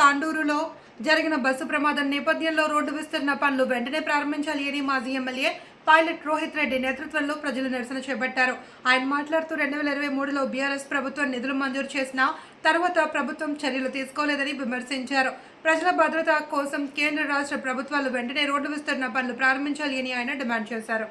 తాండూరులో జరిగిన బస్సు ప్రమాదం నేపథ్యంలో రోడ్డు విస్తరణ పనులు వెంటనే ప్రారంభించాలి అని మాజీ ఎమ్మెల్యే పైలట్ రోహిత్ రెడ్డి నేతృత్వంలో ప్రజలు నిరసన చేపట్టారు. ఆయన మాట్లాడుతూ రెండు వేల ఇరవై మూడులో బీఆర్ఎస్ ప్రభుత్వం నిధులు మంజూరు చేసిన తర్వాత ప్రభుత్వం చర్యలు తీసుకోలేదని విమర్శించారు. ప్రజల భద్రత కోసం కేంద్ర రాష్ట్ర ప్రభుత్వాలు వెంటనే రోడ్డు విస్తరణ పనులు ప్రారంభించాలి అని ఆయన డిమాండ్ చేశారు.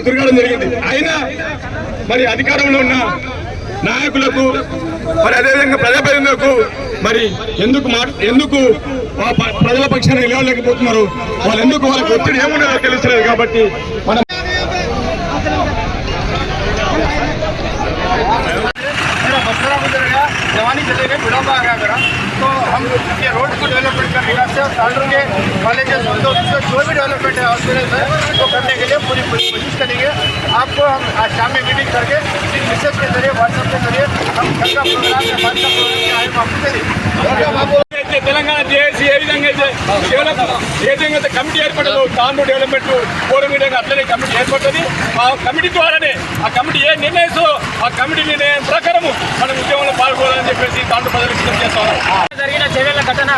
తిరగడం జరిగింది. అయినా మరి అధికారంలో ఉన్న నాయకులకు మరి అదేవిధంగా ప్రజాప్రతినిధులకు మరి ఎందుకు మా ఎందుకు ప్రజల పక్షాన నిలవలేకపోతున్నారు వాళ్ళు ఎందుకు వాళ్ళకి ఒత్తిడి ఏమున్నారో తెలుస్తలేదు కాబట్టి మనం गया ज़िले में बुढ़ापा आ गया तो हम ये रोड को डेवलपमेंट करने का से तांडूर के कॉलेजेस तो जो भी डेवलपमेंट है हॉस्पिटल में तो करने के लिए पूरी पूरी कोशिश करेंगे। आपको हम आज शाम में मीटिंग करके इस मैसेज के ज़रिए व्हाट्सएप के ज़रिए हम घर का प्रोग्राम या बात करेंगे। है आपको అయితే తెలంగాణ జేఏసీ ఏ విధంగా అయితే డెవలప్ ఏ విధంగా అయితే కమిటీ ఏర్పడదు తాండూ డెవలప్మెంట్ ఫోరం విధంగా అట్లనే కమిటీ ఏర్పడుతుంది. ఆ కమిటీ ద్వారానే ఆ కమిటీ ఏ నిర్ణయిస్తుందో ఆ కమిటీ నిర్ణయం ప్రకారము మనం ఉద్యమంలో పాల్గొనాలని చెప్పేసి తాను ప్రజలు విజ్ఞప్తి జరిగిన చర్యల ఘటన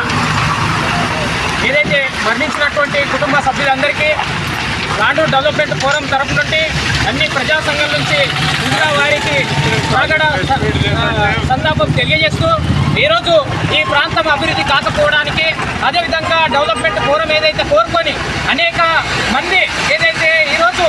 ఏదైతే మరణించినటువంటి కుటుంబ సభ్యులందరికీ లాండూ డెవలప్మెంట్ ఫోరం తరపు నుండి అన్ని ప్రజా సంఘాల నుంచి ఇంకా వారికి ప్రగడ సంతాపం తెలియజేస్తూ ఈరోజు ఈ ప్రాంతం అభివృద్ధి కాకపోవడానికి అదేవిధంగా డెవలప్మెంట్ ఫోరం ఏదైతే కోరుకొని అనేక మంది ఏదైతే ఈరోజు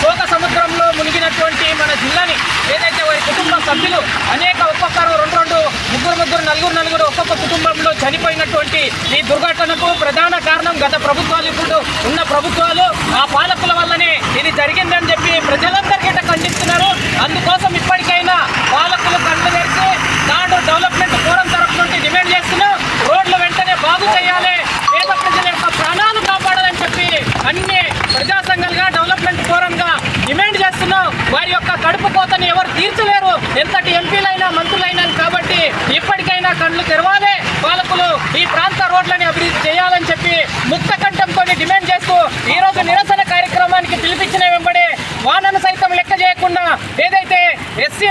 శోక సముద్రంలో మునిగినటువంటి మన జిల్లాని ఏదైతే వారి కుటుంబ సభ్యులు అనేక ఒక్కొక్కరు రెండు రెండు ముగ్గురు ముగ్గురు నలుగురు నలుగురు ఒక్కొక్క కుటుంబంలో చనిపోయినటువంటి ఈ దుర్ఘటనకు ప్రధాన కారణం గత ప్రభుత్వాలు ఇప్పుడు ఉన్న ప్రభుత్వాలు ఆ పాలకుల వల్లనే ఇది జరిగిందని చెప్పి ప్రజలందరూ ఖండిస్తున్నారు అందుకోసం ఇప్పటికైనా పాలకులు కళ్ళు తెరిచి నాడు డెవలప్మెంట్ ఫోరం తరఫు నుండి డిమాండ్ చేస్తున్నాం రోడ్లు వెంటనే బాగు చేయాలి పేద ప్రజల యొక్క ప్రాణాలు కాపాడాలని చెప్పి అన్ని ప్రజా సంఘాలుగా డెవలప్మెంట్ ఫోరంగా డిమాండ్ చేస్తున్నాం వారి యొక్క కడుపు కోతని ఎవరు తీర్చలేరు ఎంతటి ఎంపీలైనా మంత్రులైనా కాబట్టి ఇప్పటికైనా కళ్ళు తెరవాలి పాలకులు ఈ ప్రాంత రోడ్లని అభివృద్ధి చేయాలని చెప్పి ముక్త కంఠంతో డిమాండ్ చేస్తూ ఈ రోజు నిరసన కార్యక్రమానికి పిలిపించిన వెంబడే వానను సైతం లెక్క చేయకుండా ఏదైతే ఎస్సీ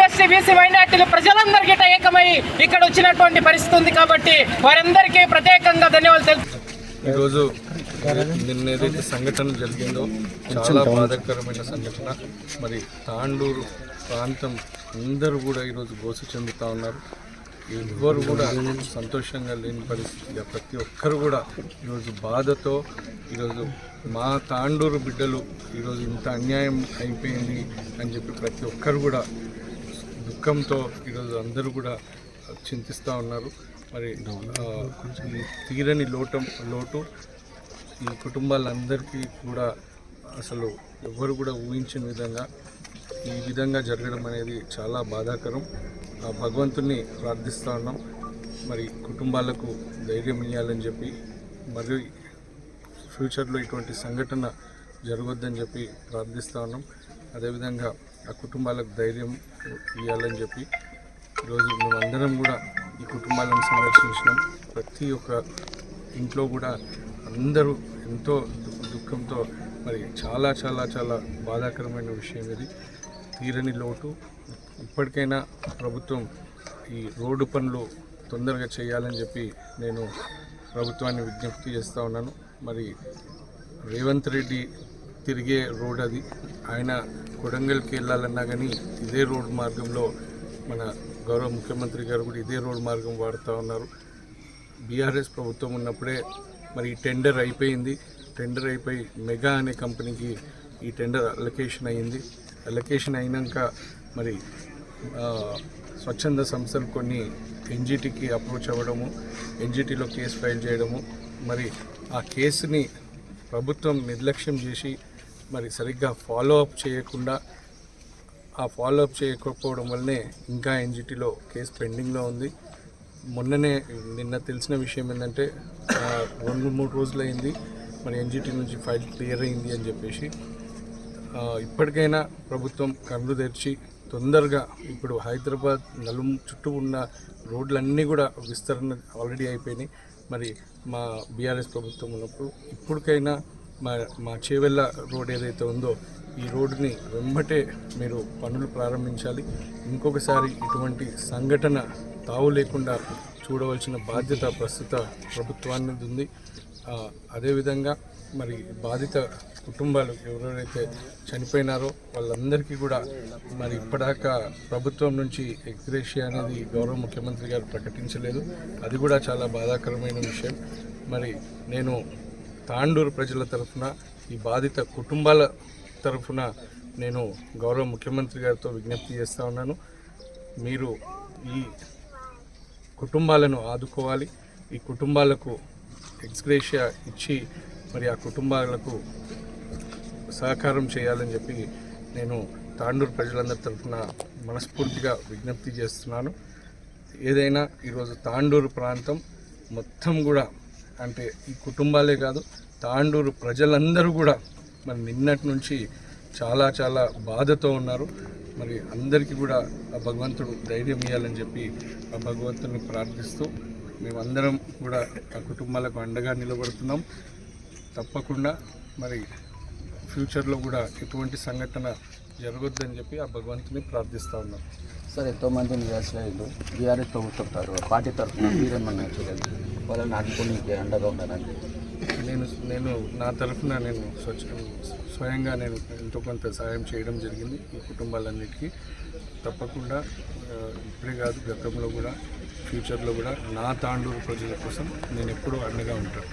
ఎస్సీ బీసీ మైనార్టీలు ప్రజలందరికీ ఏకమై ఇక్కడ వచ్చినటువంటి పరిస్థితి ఉంది కాబట్టి వారందరికీ ప్రత్యేకంగా ధన్యవాదాలు తెలుసు ఈరోజు నిన్న ఏదైతే సంఘటన జరిగిందో చాలా బాధాకరమైన సంఘటన. మరి తాండూరు ప్రాంతం అందరూ కూడా ఈరోజు గోసు చెందుతూ ఉన్నారు. ఎవ్వరు కూడా సంతోషంగా లేని పరిస్థితి. ప్రతి ఒక్కరు కూడా ఈరోజు బాధతో ఈరోజు మా తాండూరు బిడ్డలు ఈరోజు ఇంత అన్యాయం అయిపోయింది అని చెప్పి ప్రతి ఒక్కరు కూడా దుఃఖంతో ఈరోజు అందరూ కూడా చింతిస్తూ ఉన్నారు. మరి ఈ తీరని లోటం లోటు ఈ కుటుంబాలందరికీ కూడా అసలు ఎవరు కూడా ఊహించిన విధంగా ఈ విధంగా జరగడం అనేది చాలా బాధాకరం. ఆ భగవంతుని ప్రార్థిస్తూ ఉన్నాం. మరి కుటుంబాలకు ధైర్యం ఇవ్వాలని చెప్పి మరియు ఫ్యూచర్లో ఇటువంటి సంఘటన జరగొద్దని చెప్పి ప్రార్థిస్తూ ఉన్నాం. అదేవిధంగా ఆ కుటుంబాలకు ధైర్యం ఇవ్వాలని చెప్పి ఈరోజు మేమందరం కూడా ఈ కుటుంబాలను సందర్శించినాం. ప్రతి ఒక్క ఇంట్లో కూడా అందరూ ఎంతో దు- దుఃఖంతో మరి చాలా చాలా చాలా బాధాకరమైన విషయం ఇది. తీరని లోటు. ఇప్పటికైనా ప్రభుత్వం ఈ రోడ్డు పనులు తొందరగా చేయాలని చెప్పి నేను ప్రభుత్వాన్ని విజ్ఞప్తి చేస్తూ ఉన్నాను. మరి రేవంత్ రెడ్డి తిరిగే రోడ్ అది. ఆయన కొడంగల్కి వెళ్ళాలన్నా కానీ ఇదే రోడ్ మార్గంలో మన గౌరవ ముఖ్యమంత్రి గారు కూడా ఇదే రోడ్ మార్గం వాడుతూ ఉన్నారు. బీఆర్ఎస్ ప్రభుత్వం ఉన్నప్పుడే మరి ఈ టెండర్ అయిపోయింది. టెండర్ అయిపోయి మెగా అనే కంపెనీకి ఈ టెండర్ అలొకేషన్ అయ్యింది అలొకేషన్ అయినాక మరి స్వచ్ఛంద సంస్థలు కొన్ని ఎన్జిటికి అప్రోచ్ అవ్వడము ఎన్జిటిలో కేసు ఫైల్ చేయడము మరి ఆ కేసుని ప్రభుత్వం నిర్లక్ష్యం చేసి మరి సరిగ్గా ఫాలో అప్ చేయకుండా ఆ ఫాలో అప్ చేయకపోవడం వల్లనే ఇంకా ఎన్జిటిలో కేసు పెండింగ్లో ఉంది. మొన్ననే నిన్న తెలిసిన విషయం ఏంటంటే రెండు మూడు రోజులు అయింది. మరి ఎన్జిటి నుంచి ఫైల్ క్లియర్ అయింది అని చెప్పేసి ఇప్పటికైనా ప్రభుత్వం కళ్ళు తెరిచి తొందరగా ఇప్పుడు హైదరాబాద్ నలుము చుట్టూ ఉన్న రోడ్లన్నీ కూడా విస్తరణ ఆల్రెడీ అయిపోయినాయి. మరి మా బీఆర్ఎస్ ప్రభుత్వం ఉన్నప్పుడు ఇప్పటికైనా మా మా చేవెళ్ళ రోడ్ ఏదైతే ఉందో ఈ రోడ్డుని వెంబటే మీరు పనులు ప్రారంభించాలి. ఇంకొకసారి ఇటువంటి సంఘటన తావు లేకుండా చూడవలసిన బాధ్యత ప్రస్తుత ప్రభుత్వాన్ని ఉంది. అదేవిధంగా మరి బాధిత కుటుంబాలు ఎవరెవరైతే చనిపోయినారో వాళ్ళందరికీ కూడా మరి ఇప్పటిదాకా ప్రభుత్వం నుంచి ఎగ్రేషియా అనేది గౌరవ ముఖ్యమంత్రి గారు ప్రకటించలేదు. అది కూడా చాలా బాధాకరమైన విషయం. మరి నేను తాండూరు ప్రజల తరఫున ఈ బాధిత కుటుంబాల తరఫున నేను గౌరవ ముఖ్యమంత్రి గారితో విజ్ఞప్తి చేస్తూ ఉన్నాను. మీరు ఈ కుటుంబాలను ఆదుకోవాలి. ఈ కుటుంబాలకు ఎక్స్గ్రేషియా ఇచ్చి మరి ఆ కుటుంబాలకు సహకారం చేయాలని చెప్పి నేను తాండూరు ప్రజలందరి తరఫున మనస్ఫూర్తిగా విజ్ఞప్తి చేస్తున్నాను. ఏదైనా ఈరోజు తాండూరు ప్రాంతం మొత్తం కూడా అంటే ఈ కుటుంబాలే కాదు తాండూరు ప్రజలందరూ కూడా మరి నిన్నటి నుంచి చాలా చాలా బాధతో ఉన్నారు. మరి అందరికీ కూడా ఆ భగవంతుడు ధైర్యం ఇవ్వాలని చెప్పి ఆ భగవంతుని ప్రార్థిస్తూ మేమందరం కూడా ఆ కుటుంబాలకు అండగా నిలబడుతున్నాం. తప్పకుండా మరి ఫ్యూచర్లో కూడా ఎటువంటి సంఘటన జరగొద్దని చెప్పి ఆ భగవంతుని ప్రార్థిస్తూ ఉన్నాం. సార్ ఎంతోమంది నిరాశ్రయులు బీఆర్ఎస్ ప్రభుత్వం పార్టీ తరఫున మీరేమన్నా చూడండి వాళ్ళని ఆదుకోనికి అండగా ఉండాలని నేను నేను నా తరఫున నేను స్వచ్ఛ స్వయంగా నేను ఎంతో కొంత సహాయం చేయడం జరిగింది ఈ కుటుంబాలన్నిటికీ. తప్పకుండా ఇప్పుడే కాదు గతంలో కూడా ఫ్యూచర్లో కూడా నా తాండూరు ప్రజల కోసం నేను ఎప్పుడూ అండగా ఉంటాను.